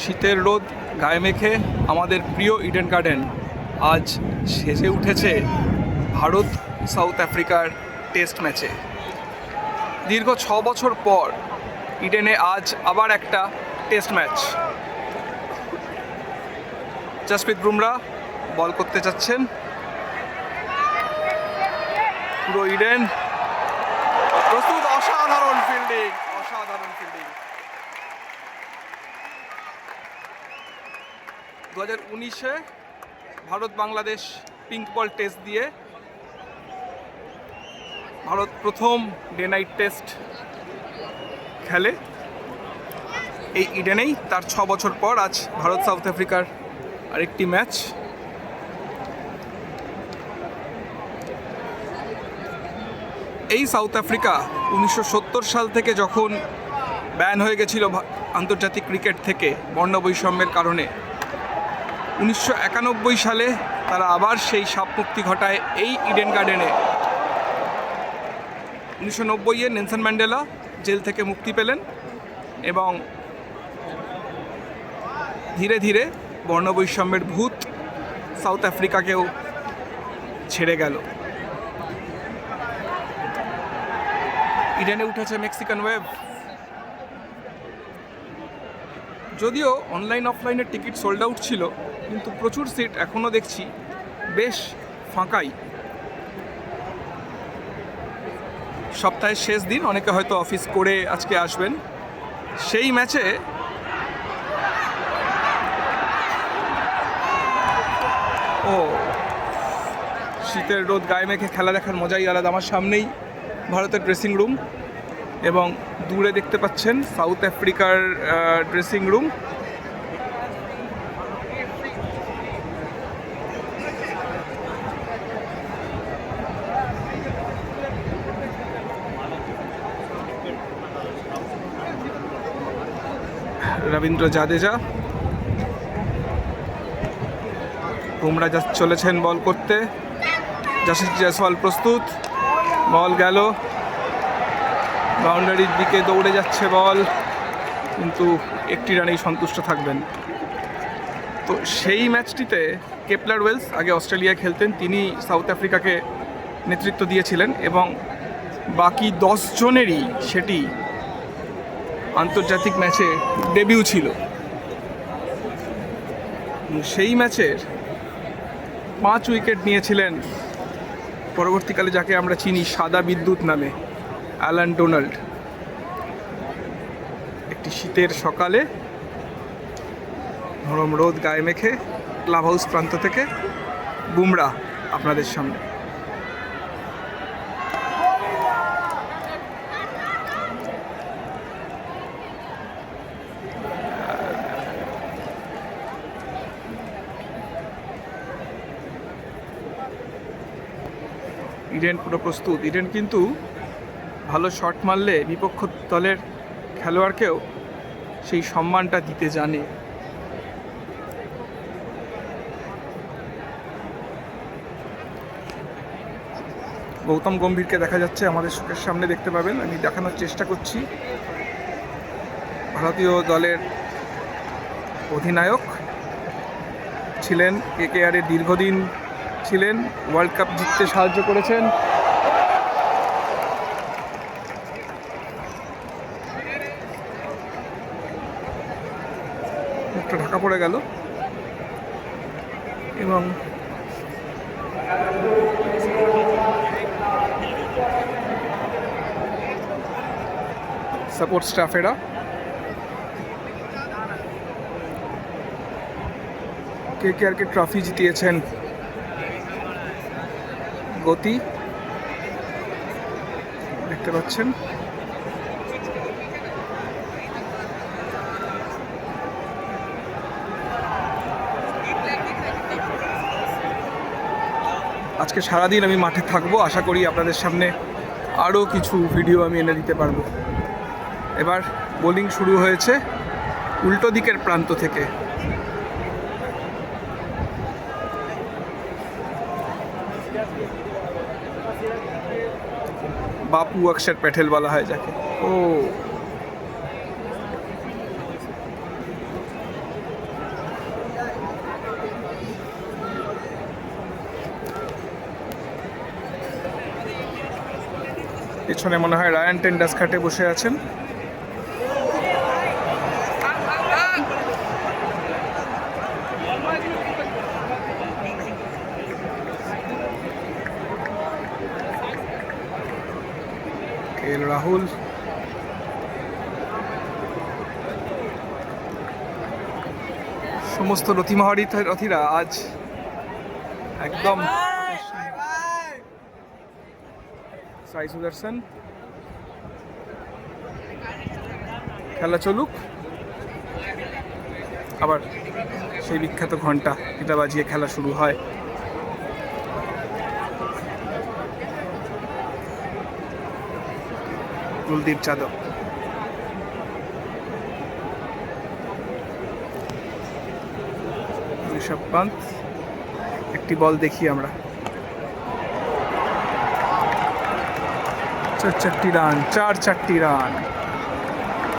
শীতের রোদ গায়ে মেখে আমাদের প্রিয় ইডেন গার্ডেন আজ সেজে উঠেছে ভারত সাউথ আফ্রিকার টেস্ট ম্যাচে দীর্ঘ ছ বছর পর ইডেনে আজ আবার একটা test match Jasprit Bumrah ball করতে চাচ্ছেন পুরো ইডেন প্রস্তুত অসাধারণ ফিল্ডিং অসাধারণ ফিল্ডিং দু হাজার উনিশে Bharat Bangladesh pink ball test দিয়ে ভারত প্রথম ডে নাইট টেস্ট খেলে। এই ইডেনেই তার ছ বছর পর আজ ভারত সাউথ আফ্রিকার আরেকটি ম্যাচ এই সাউথ আফ্রিকা উনিশশো সত্তর সাল থেকে যখন ব্যান হয়ে গেছিল আন্তর্জাতিক ক্রিকেট থেকে বর্ণ বৈষম্যের কারণে উনিশশো একানব্বই সালে তারা আবার সেই সাপ মুক্তি ঘটায় এই ইডেন গার্ডেনে। উনিশশো নব্বইয়ে নেলসন ম্যান্ডেলা জেল থেকে মুক্তি পেলেন এবং ধীরে ধীরে বর্ণবৈষম্যের ভূত সাউথ আফ্রিকাকেও ছেড়ে গেল। ইডেনে উঠেছে মেক্সিকান ওয়েভ। যদিও অনলাইন অফলাইনের টিকিট সোল্ড আউট ছিল, কিন্তু প্রচুর সিট এখনও দেখছি বেশ ফাঁকাই। সপ্তাহের শেষ দিন, অনেকে হয়তো অফিস করে আজকে আসবেন। সেই ম্যাচে ও, শীতের রোদ গায়ে মেখে খেলা দেখার মজাই আলাদা, আমার সামনেই ভারতের ড্রেসিং রুম এবং দূরে দেখতে পাচ্ছেন সাউথ আফ্রিকার ড্রেসিং রুম রবীন্দ্র জাদেজা। বুমরা যা চলেছেন বল করতে। জাসিস জয়সওয়াল প্রস্তুত। বল গেল। বাউন্ডারির দিকে দৌড়ে যাচ্ছে বল, কিন্তু একটি রানেই সন্তুষ্ট থাকবেন। তো সেই ম্যাচটিতে কেপলার ওয়েলস আগে অস্ট্রেলিয়ায় খেলতেন, তিনি সাউথ আফ্রিকাকে নেতৃত্ব দিয়েছিলেন এবং বাকি জনেরই সেটি আন্তর্জাতিক ম্যাচে ডেবিউ ছিল। সেই ম্যাচের পাঁচ উইকেট নিয়েছিলেন, পরবর্তীকালে যাকে আমরা চিনি সাদা বিদ্যুৎ নামে। Allan Donald. একটি শীতের সকালে নরম রোদ গায়ে মেখে ক্লাব হাউস প্রান্ত থেকে বুমরা আপনাদের সামনে। ইডেন পুরো প্রস্তুত। ইডেন কিন্তু ভালো শট মারলে বিপক্ষ দলের খেলোয়াড়কেও সেই সম্মানটা দিতে জানে। গৌতম গম্ভীরকে দেখা যাচ্ছে আমাদের চোখের সামনে দেখতে পাবেন। আমি দেখানোর চেষ্টা করছি। ভারতীয় দলের অধিনায়ক ছিলেন, কে কে আরে দীর্ঘদিন ছিলেন ওয়ার্ল্ড কাপ জিততে সাহায্য করেছেন। মুখটা ঢাকা পড়ে গেল। এবং সাপোর্ট স্টাফেরা কে কে আরকে ট্রফি জিতিয়েছেন গতি। দেখতে পাচ্ছেন। আজকে সারাদিন আমি মাঠে থাকব, আশা করি আপনাদের সামনে আরও কিছু ভিডিও আমি এনে দিতে পারব। এবার বোলিং শুরু হয়েছে উল্টো দিকের প্রান্ত থেকে। বাপু অক্ষর প্যাটেল বলা হয় যাকে। ও পেছনে মনে হয় রায়ান টেন্ডাস খাটে বসে আছেন। এল রাহুল? সমস্ত রথিমাহারি রথীরা আজ একদম সাই সুদর্শন খেলা চলুক। আবার সেই বিখ্যাত ঘণ্টা, এটা বাজিয়ে খেলা শুরু হয়। কুলদীপ যাদব। ঋষভ পান্ত একটি বল দেখি আমরা। चार चट्टी रान चार चट्टी रान।